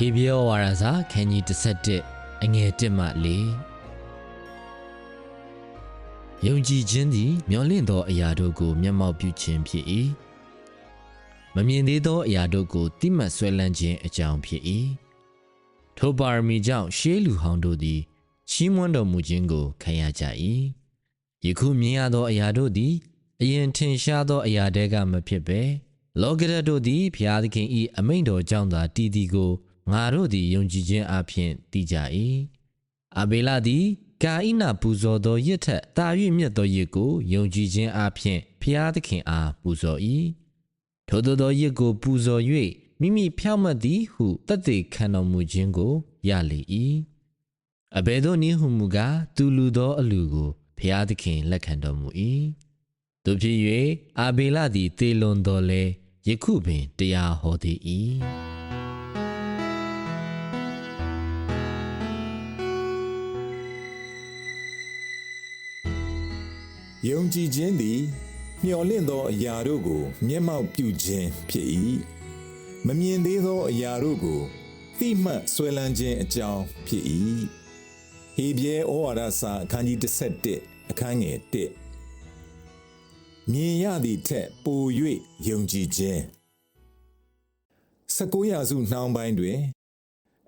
ဟေဘရဲဝါရစာခန်းကြီး17အငယ်1မှ4ယုံကြည်ခြင်းသည်မျော်လင့်သောအရာတို့ကို မျက်မှောက်ပြုခြင်းဖြစ်၏မမြင်သေးသောအရာတို့ကိုတိမှတ်ဆွဲလန်းခြင်းအကြောင်းဖြစ်၏ထိုပါရမီကြောင့်ရှေးလူဟောင်းတို့သည်ချီးမွမ်းတော်မူခြင်းကိုခံရကြ၏ယခုမြင်ရသောအရာတို့သည်အရင်ထင်ရှားသောအရာတဲကမဖြစ်ဘဲလောကရတ်တို့သည်ဖျားသခင်၏အမိန့်တော်ကြောင့်သာတည်တည်ကို ငါတို့သည်ယုံကြည်ခြင်းအပြင်တည်ကြ၏အဘေလသည်ကာဣနပူဇော်သောရစ်ထက်တာ၍မြတ်သောရစ်ကိုယုံကြည်ခြင်းအပြင်ဖျားသခင်အားပူဇော်၏ထိုသို့သောရစ်ကိုပူဇော်၍မိမိဖြောင့်မတ်သည်ဟုတတ်သိခံတော်မူခြင်းကိုရလေ၏အဘယ်သို့နည်းဟုမူကားသူလူသောအလူကိုဖျားသခင်လက်ခံတော်မူ၏တို့ဖြစ်၍အာဘေလသည်တေလွန်တော်လဲယခုပင်တရားဟောသေး၏။ ယုံကြည်ခြင်းသည် မျှော်လင့်သောအရာတို့ကို မျက်မှောက်ပြုခြင်းဖြစ်၏မမြင်သေးသောအရာတို့ကိုသိမှတ်ဆွဲလန်းခြင်းအကြောင်းဖြစ်၏ဟေဘရဲဩဝါဒစာအခန်းကြီး17အခန်းငယ်1မြင်ရသည့်ထက်ပို၍ယုံကြည်ခြင်း19ရာစုနှောင်းပိုင်းတွင်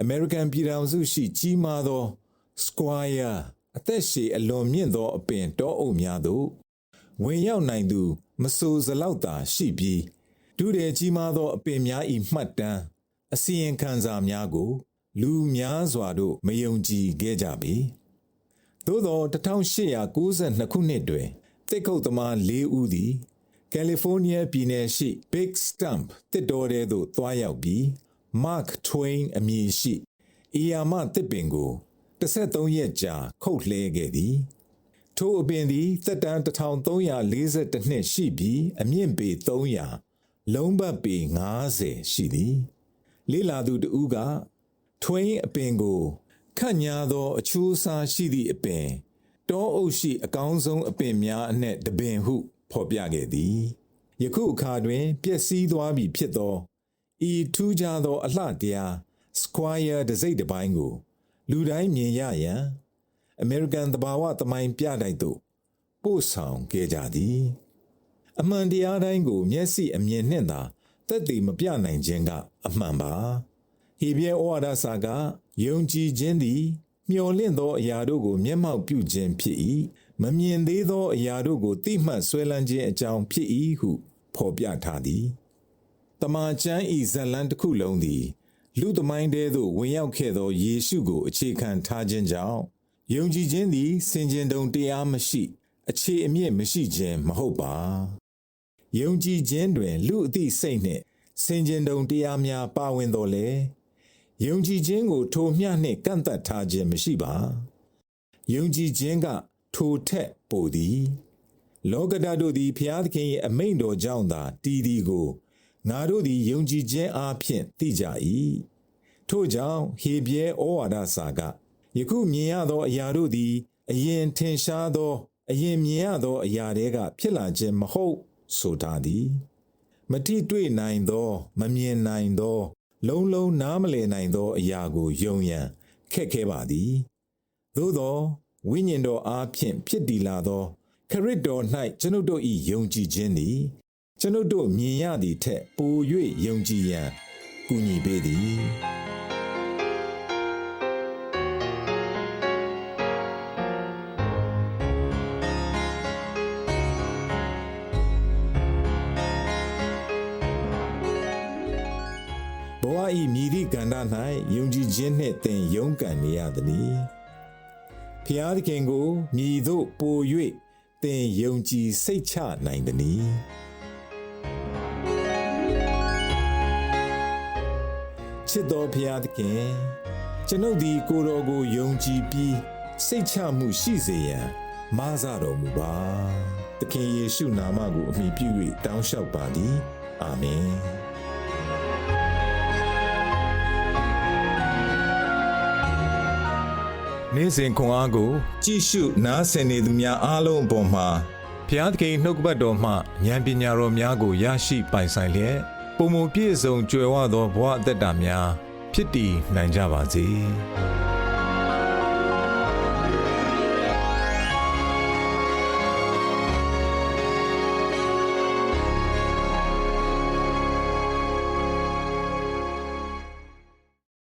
အမေရိကန်ပြည်ထောင်စုရှိကြီးမားသော Squire အသက်ရှည်အလွန်မြင့်သောအပင်တောအုပ်များသို့ဝင်ရောက်နိုင်သူ မဆိုစလောက်သာရှိပြီးဒုတယ်ကြီးမားသောအပင်များ၏မှတ်တမ်းအစီရင်ခံစာများကို လူများစွာတို့မယုံကြည်ခဲ့ကြပေသို့သော1892ခုနှစ်တွင်တစ်ခုတ်သမား၄ဦးသည်ကယ်လီဖိုးနီးယားပြည်နယ်ရှိ Big Stump တစ်တော်ထဲသို့သွားရောက်ပြီး Mark Twain အမည်ရှိအီယာမတစ်ပင်ကို 13ရက်ကြာခုတ်လှဲခဲ့သည်ထိုအပင်သည်သက်တမ်း1342နှစ်ရှိပြီးအမြင့်ပေ300လုံးပတ်ပေ90ရှိသည်လေးလာသူတဦးကထွင်းအပင်ကိုခန့်ညားသောအချိုးအစားရှိသည့်အပင်တောအုပ်ရှိအကောင်းဆုံးအပင်များအနက်တပင်ဟုဖော်ပြခဲ့သည်ယခုအခါတွင်ပျက်စီးသွားပြီဖြစ်သောဤထူးခြားသောအလှတရား Squire တစိမ့်တစ်ပိုင်းကို လူတိုင်းမြင်ရရန်အမေရိကန်သဘာဝသမိုင်းပြတိုက်သို့ပို့ဆောင်ခဲ့ကြသည်အမှန်တရားတိုင်းကို မျက်စိအမြင်နှင့်သာသက်သေမပြနိုင်ခြင်းကအမှန်ပါဟေဘရဲဩဝါဒစာကယုံကြည်ခြင်းသည်မျှော်လင့်သောအရာတို့ကို မျက်မှောက်ပြုခြင်းဖြစ်၏မမြင်သေးသောအရာတို့ကိုသိမှတ်ဆွဲလန်းခြင်းအကြောင်းဖြစ်၏ဟုဖော်ပြထားသည်တမန်ကျမ်းဤဇလံတစ်ခုလုံးသည် လူသမိုင်းတဲသို့ဝင်ရောက်ခဲ့သောယေရှုကိုအခြေခံထားခြင်းကြောင့်ယုံကြည်ခြင်းသည်စင်ကြင်တုံတရားမရှိ အခြေအမြင့်မရှိခြင်းမဟုတ်ပါယုံကြည်ခြင်းတွင် လူအသည့်စိတ်နှင့်စင်ကြင်တုံတရားများပါဝင်တော်လေယုံကြည်ခြင်းကို ထိုမျှနှင့်ကန့်သက်ထားခြင်းမရှိပါယုံကြည်ခြင်းက ထိုထက်ပိုသည် လောကဓာတ်တို့သည်ဖျားသခင်၏အမိန့်တော်ကြောင့်သာတည်သည်ကို ငါတို့သည်ယုံကြည်ခြင်းအားဖြင့်သိကြ၏ထို့ကြောင့်ဟေဘရဲဩဝါဒစာကယခုမြင်ရသောအရာတို့သည်အရင်ထင်ရှားသောအရင်မြင်ရသောအရာတွေကဖြစ်လာခြင်းမဟုတ်ဆိုထားသည်မတိတွေ့နိုင်သော မမြင်နိုင်သော လုံးလုံးနားမလည်နိုင်သောအရာကိုယုံရန်ခက်ခဲပါသည်သို့သောဝိညာဉ်တော်အားဖြင့်ဖြစ်တည်လာသောခရစ်တော်၌ကျွန်ုပ်တို့၏ယုံကြည်ခြင်းသည် ကျွန်ုပ်တို့မြင်ရသည်ထက်ပို၍ယုံကြည်ရန်ကူညီပေသည်ဘဝ၏မြည်သည့်ကဏ္ဍ၌ယုံကြည်ခြင်းနှင့်သင်ရုန်းကန်နေရသည်။ဖျားသခင်ကိုမြည်သို့ပို၍သင်ယုံကြည်စိတ်ချနိုင်သည်။ ချစ်တော်ဖျားသခင်ကျွန်ုပ်သည်ကိုယ်တော်ကိုယုံကြည်ပြီးစိတ်ချမှုရှိစေရန်မားစတော်မူပါသခင်ယေရှုနာမကိုအမိပြု၍တောင်းလျှောက်ပါသည်အာမင်နေ့စဉ်ခွန်အားကို ကြည့်ရှုနားဆင်နေသူများအားလုံးအပေါ်မှာဘုရားသခင်နှုတ်ကပတ်တော်မှဉာဏ်ပညာတော်များကိုရရှိပိုင်ဆိုင်လျက် ပုံမပြည့်စုံကြွယ်ဝသောဘဝအသက်တာများဖြစ်တည်နိုင်ကြပါစေ။